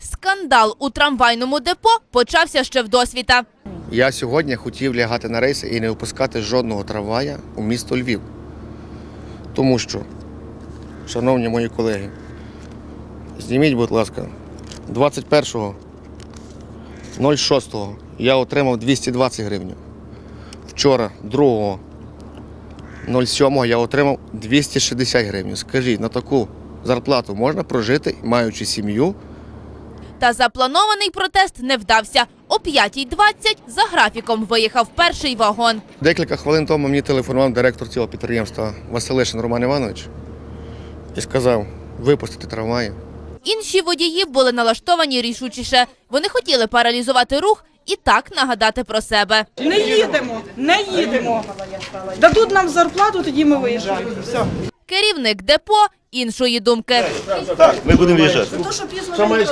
Скандал у трамвайному депо почався ще в досвіта. Я сьогодні хотів лягати на рейси і не випускати жодного трамвая у місто Львів. Тому що, шановні мої колеги, зніміть, будь ласка, 21.06 я отримав 220 гривень. Вчора, 2.07 я отримав 260 гривень. Скажіть, на таку зарплату можна прожити, маючи сім'ю? Та запланований протест не вдався. О 5.20 за графіком виїхав перший вагон. Декілька хвилин тому мені телефонував директор цього підприємства Василишин Роман Іванович і сказав випустити трамваї. Інші водії були налаштовані рішучіше. Вони хотіли паралізувати рух і так нагадати про себе. Не їдемо, не їдемо. Дадуть нам зарплату, тоді ми виїжджаємо. Все. Керівник депо іншої думки. Ми будемо в'їжджати. Що пізно маєш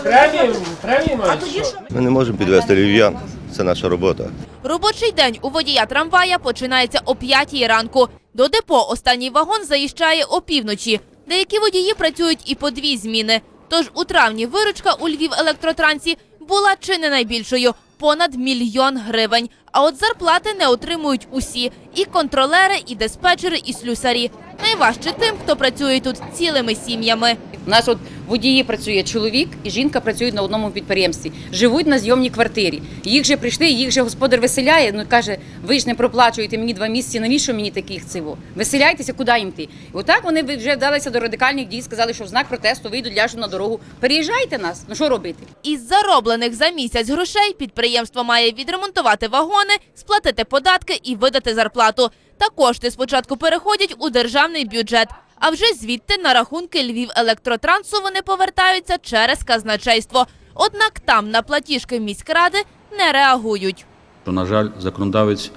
маєш? Ми не можемо підвести львів'ян. Це наша робота. Робочий день у водія трамвая починається о 5 ранку. До депо останній вагон заїжджає опівночі. Деякі водії працюють і по дві зміни. Тож у травні виручка у Львів електротрансі була чи не найбільшою понад мільйон гривень. А от зарплати не отримують усі і контролери, і диспетчери, і слюсарі. Найважче тим, хто працює тут цілими сім'ями. У нас от водії працює чоловік і жінка працюють на одному підприємстві. Живуть на зйомній квартирі. Їх же прийшли, їх же господар виселяє. Ну каже, ви ж не проплачуєте мені два місяці. Навіщо мені таких цього? Виселяйтеся, куди їм йти? І отак вони вже вдалися до радикальних дій. Сказали, що в знак протесту вийдуть ляжуть на дорогу. Переїжджайте нас. Ну що робити? Із зароблених за місяць грошей підприємство має відремонтувати вагони, сплатити податки і видати зарплату. Та кошти спочатку переходять у державний бюджет. А вже звідти на рахунки Львів електротрансу вони повертаються через казначейство. Однак там на платіжки міськради не реагують. на жаль, законодавець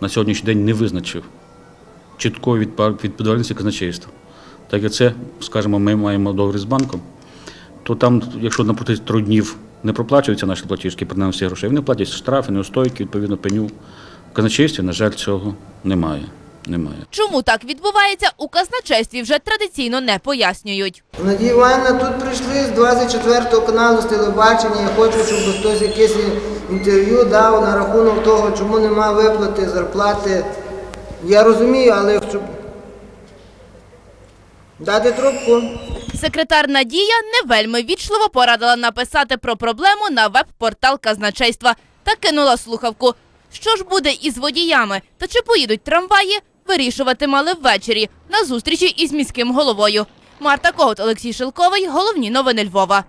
на сьогоднішній день не визначив чіткої відповідальності казначейства. Так як це, скажімо, ми маємо договір з банком, то там, якщо на протязі трьох днів не проплачуються наші платіжки, принаймні грошей, вони платять штрафи, неустойки, відповідно, пеню. В казначействі, на жаль, цього немає. Немає. Чому так відбувається, у казначействі вже традиційно не пояснюють. Надія Івановна, тут прийшли з 24 каналу з телебачення. Я хочу, щоб хтось якесь інтерв'ю дав на рахунок того, чому нема виплати зарплати. Я розумію, але щоб дати трубку. Секретар Надія не вельми вічливо порадила написати про проблему на веб-портал казначейства та кинула слухавку. Що ж буде із водіями та чи поїдуть трамваї, вирішувати мали ввечері на зустрічі із міським головою. Марта Когут, Олексій Шилковий. Головні новини Львова.